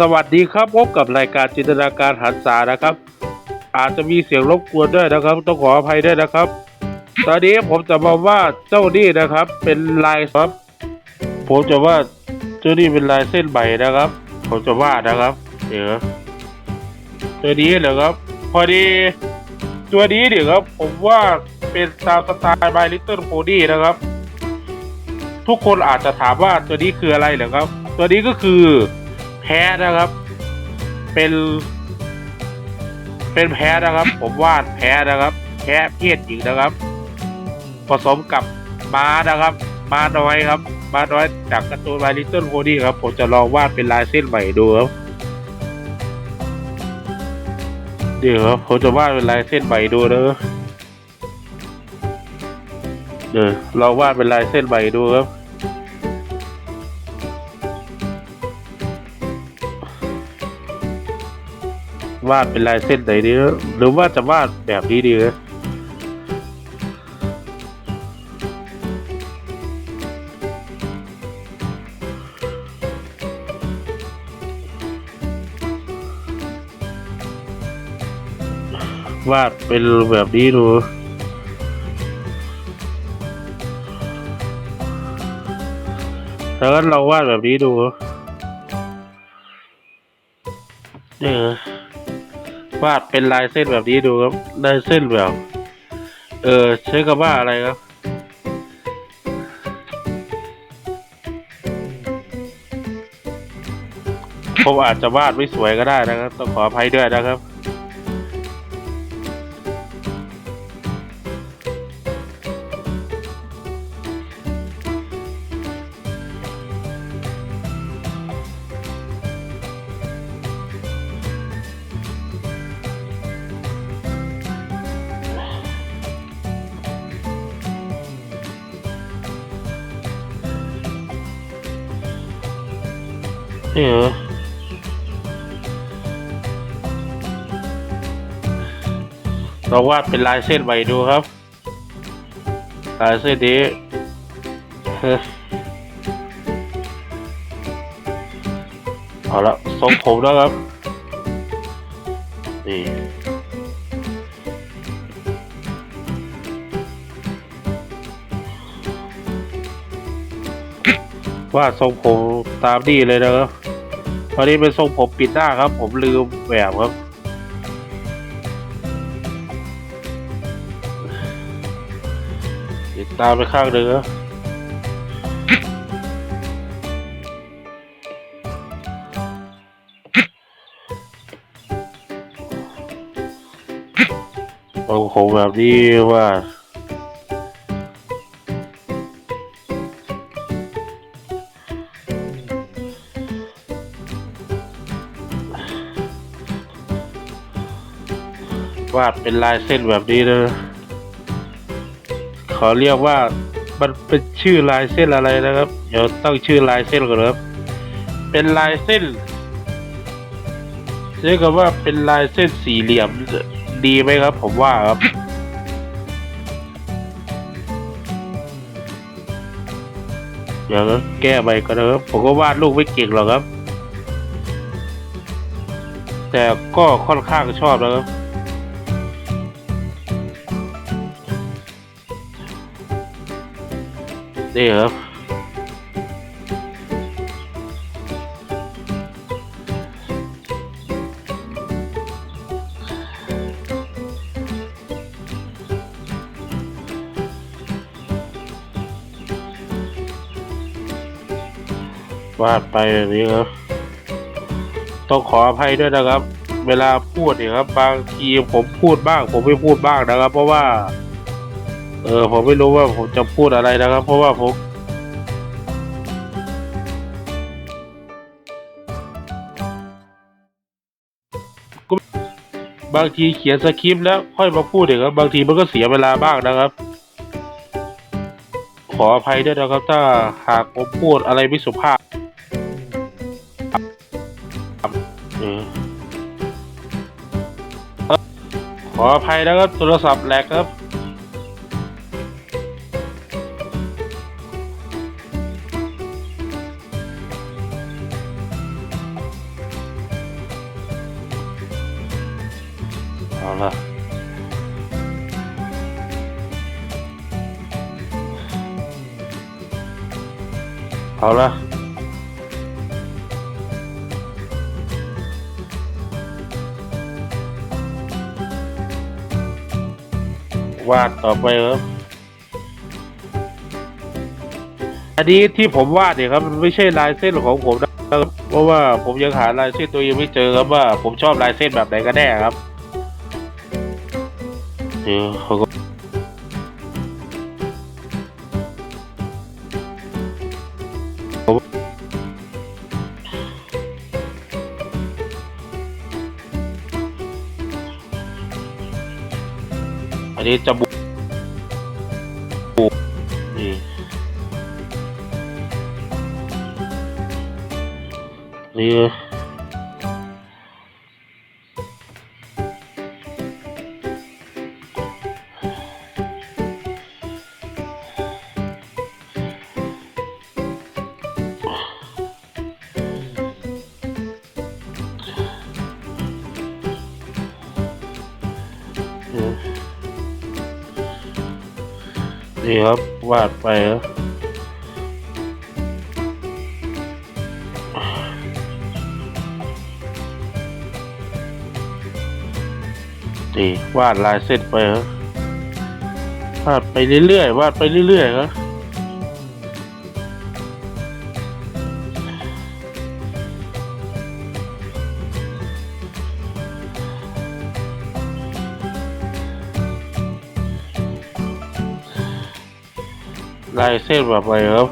สวัสดีครับพบกับรายการจินตนาการหันษานะครับ อาจจะมีเสียงรบกวนด้วยนะครับ ต้องขออภัยด้วยนะครับ ตอนนี้ผมจะมาว่าเจ้านี่นะครับ เป็นลายครับ ผมจะว่าเจ้านี่เป็นลายเส้นใบนะครับ ผมจะวาดนะครับ เดี๋ยวตัวนี้เหรอครับ พอดีตัวนี้เดี๋ยวครับ ผมว่าเป็นตามสไตล์ My Little Pony นะครับ ทุกคนอาจจะถามว่าตัวนี้คืออะไรเหรอครับ ตัวนี้ก็คือ แพ้นะครับ เป็น เป็นแพ้นะครับ ผมวาดแพ้นะครับ แพ้เพศหญิงนะครับ ผสมกับม้านะครับ ม้าน้อยครับ ม้าน้อยจากการ์ตูน My Little Pony ครับ ผมจะลองวาดเป็นลายเส้นใหม่ดูครับเดี๋ยวครับผมจะวาดเป็นลายเส้นใหม่ดูนะเดี๋ยวลองวาดเป็นลายเส้นใหม่ดูครับ วาดเป็นลายเส้นไหนดีหรือว่าจะวาดแบบนี้ดีวาดเป็นแบบนี้ดูแล้วก็เราวาดแบบนี้ดูเนี่ย วาดเป็นลายเส้นแบบนี้ดูครับลายเส้นแบบ เออใช้คำว่าอะไรครับ ผมอาจจะวาดไม่สวยก็ได้นะครับต้องขออภัยด้วยนะครับ นี่เหรอเราวาดเป็นลายเส้นใหม่ดูครับ ลายเส้นนี้เฮ้ยเอาละทรงผมแล้วครับ นี่วาดทรงผมตามนี่เลยนะครับ วันนี้เป็นทรงผมปิดหน้าครับ ผมลืมแบบครับติดตามไปข้างหนึ่งครับทรงผมแบบนี้ว่า วาดเป็นลายเส้นแบบนี้นะขอเรียกว่ามันเป็นชื่อลายเส้นอะไรนะครับ เดี๋ยวตั้งชื่อลายเส้นก่อนครับ เป็นลายเส้นเรียกว่าเป็นลายเส้นสี่เหลี่ยมดีไหมครับ ผมว่าครับเดี๋ยวแก้ไปก็นะครับผมก็วาดลูกไม่เก่งหรอกครับ แต่ก็ค่อนข้างชอบนะครับ นี่ครับวาดไปแบบนี้ครับ ต้องขออภัยด้วยนะครับ เวลาพูดเนี่ยครับ บางทีผมพูดบ้าง ผมไม่พูดบ้างนะครับ เพราะว่า เออผมไม่รู้ว่าผมจะพูดอะไรนะครับ เพราะว่าผมบางทีเขียนสคริปต์แล้วค่อยมาพูดเองครับ บางทีมันก็เสียเวลาบ้างนะครับ ขออภัยด้วยนะครับ ถ้าหากผมพูดอะไรไม่สุภาพขออภัยนะครับโทรศัพท์แหลกครับ เอาละวาดต่อไปครับ อันนี้ที่ผมวาดเนี่ยครับมันไม่ใช่ลายเส้นของผมนะครับ เพราะว่าผมยังหาลายเส้นตัวเองไม่เจอครับว่า ผมชอบลายเส้นแบบไหนกันแน่ครับเดี๋ยวเขาก็ อันนี้จะบุกนี่นี่ นี่ครับวาดไปครับนี่วาดลายเส้นไปครับวาดไปเรื่อยๆวาดไปเรื่อยๆครับ ลายเส้นแบบไปครับ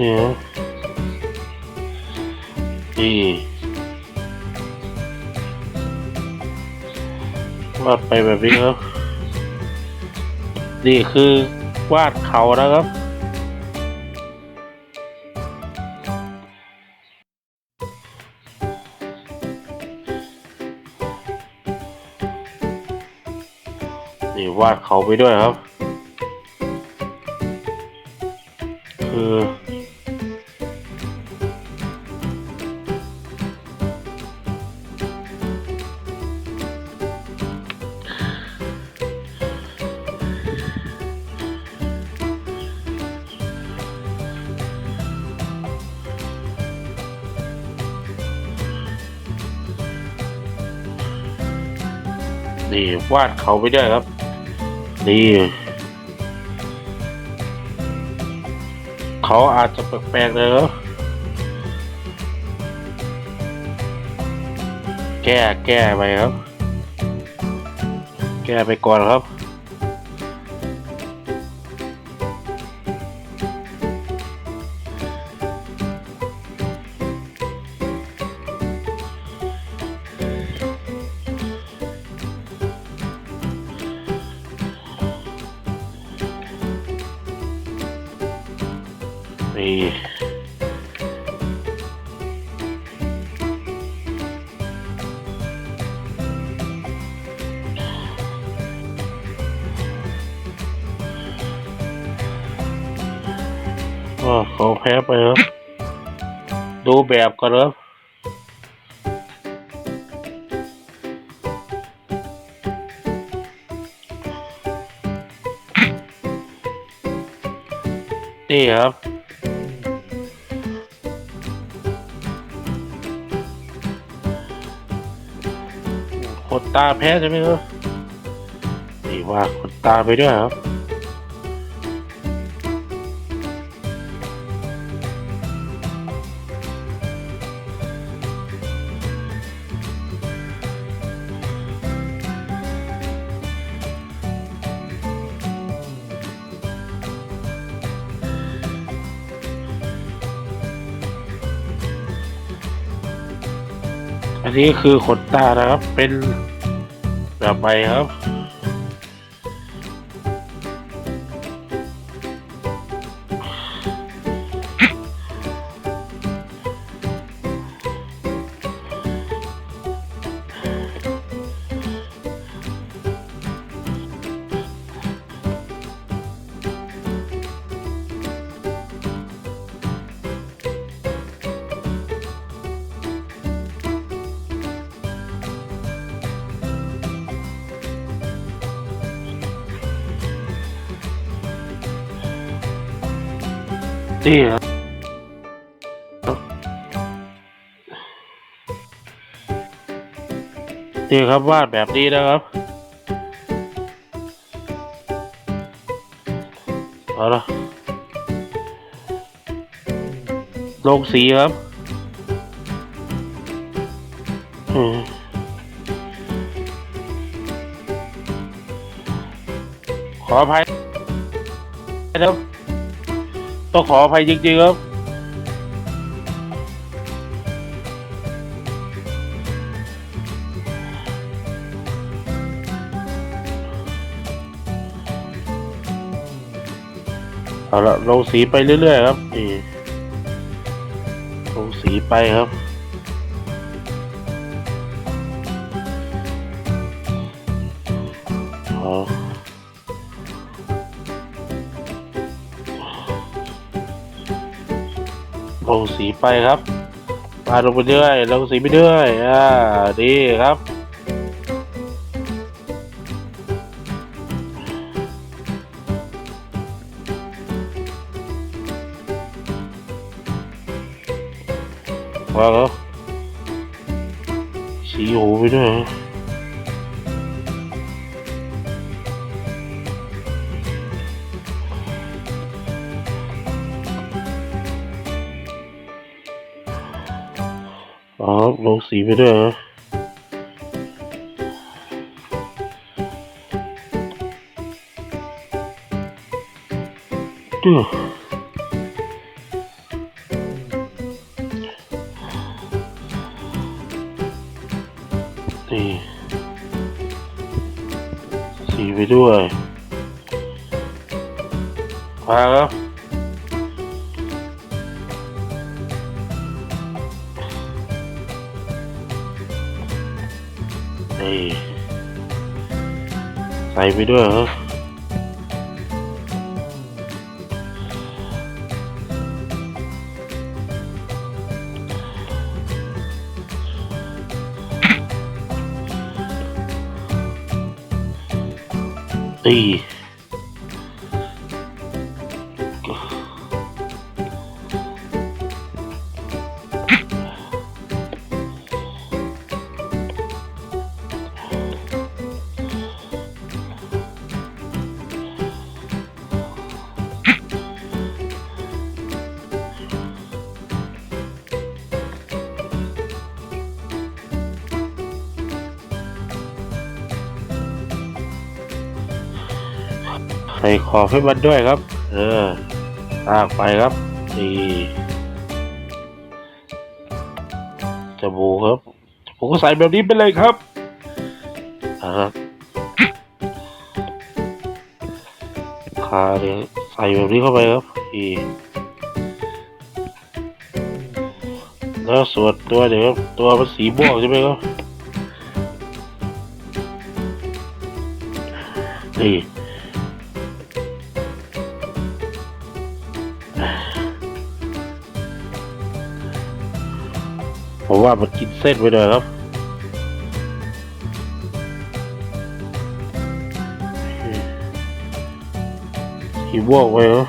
นี่นี่วาดไปแบบนี้ครับ นี่คือวาดเขานะครับ นี่วาดเขาไปด้วยครับ คือ นี่วาดเขาไปด้วยครับ นี่เขาอาจจะแปลกๆเลยครับแก้แก้ไปครับ แก้ไปก่อนครับ เขาแพ้ไปครับดูแบบก่อนครับนี่ครับขนตาแพ้ใช่ไหมครับนี่ว่าขนตาไปด้วยครับ นี้คือขนตานะครับ เป็นแบบใบครับ นี่ครับนี่ครับวาดแบบนี้นะครับเอาละลงสีครับอืมขออภัยนะครับ ต้องขออภัยจริงๆครับ เอาละลงสีไปเรื่อยๆครับนี่ลงสีไปครับ ครับมาลงไปเรื่อยลงสีไปเรื่อยอ่าดีครับ อ๋อลงสีไปด้วยเหรอดูนี่สีไปด้วยมาครับ นี่ใส่ไปด้วยเหรอตี ส่ขอบให้มันด้วยครับ เออลากไปครับนี่จมูกครับผมก็ใส่แบบนี้ไปเลยครับอ่าครับขาเนี่ยใส่แบบนี้เข้าไปครับนี่แล้วส่วนตัวเดี๋ยวตัวมันสีม่วงใช่ไหมครับนี่ ว่ามันกินเส้นไปเลยครับสีม่วงไปเหรอ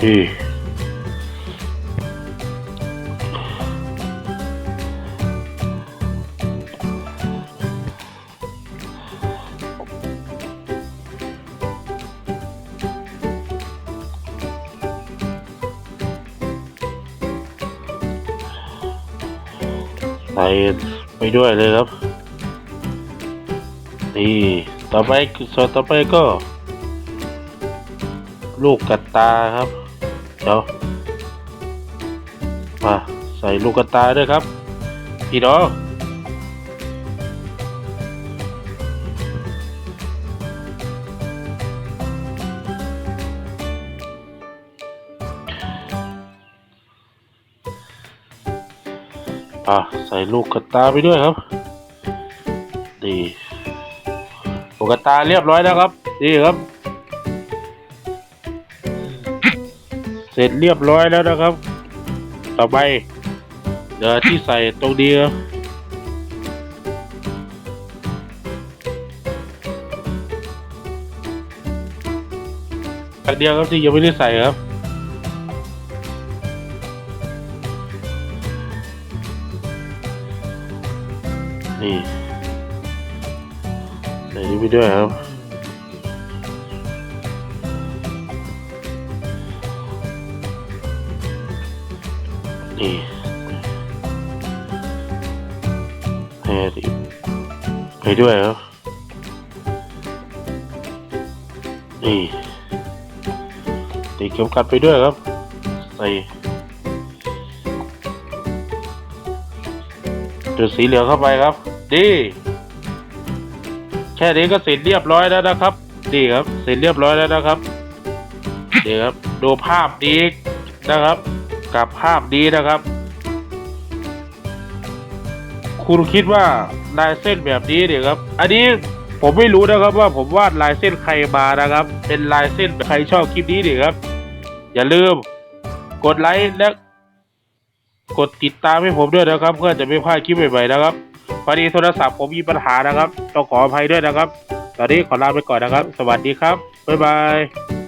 ที่ ด้วยเลยครับ นี่ต่อไปส่วนต่อไปก็ ลูกกัดตาครับ เดี๋ยวมาใส่ลูกกัดตาด้วยครับ พี่น้อง อะใส่ลูกกระตาไปด้วยครับนี่ลูกกระตาเรียบร้อยแล้วครับนี่ครับ เสร็จเรียบร้อยแล้วนะครับ ต่อไป เดี๋ยวที่ใส่ตรงนี้ครับอันเดียวครับที่ยังไม่ได้ใส่ครับ ด้วยครับ นี่แพรดิไปด้วยครับ นี่ตีเข็มกัดไปด้วยครับ ใส่จุดสีเหลืองเข้าไปครับ ดี ค่นี้ก็เสร็จเรียบร้อยแล้วนะครับดีครับ เสร็จเรียบร้อยแล้วนะครับดีครับดูภาพดีนะครับ กับภาพดีนะครับ คุณคิดว่าลายเส้นแบบนี้เนี่ยครับ อันนี้ผมไม่รู้นะครับว่าผมวาดลายเส้นใครมานะครับ เป็นลายเส้นใครชอบคลิปนี้เนี่ยครับ อย่าลืมกดไลค์และกดติดตามให้ผมด้วยนะครับ เพื่อจะไม่พลาดคลิปใหม่ๆนะครับ พอดีโทรศัพท์ผมมีปัญหานะครับต้องขออภัยด้วยนะครับ ตอนนี้ขอลาไปก่อนนะครับ สวัสดีครับ บ๊ายบาย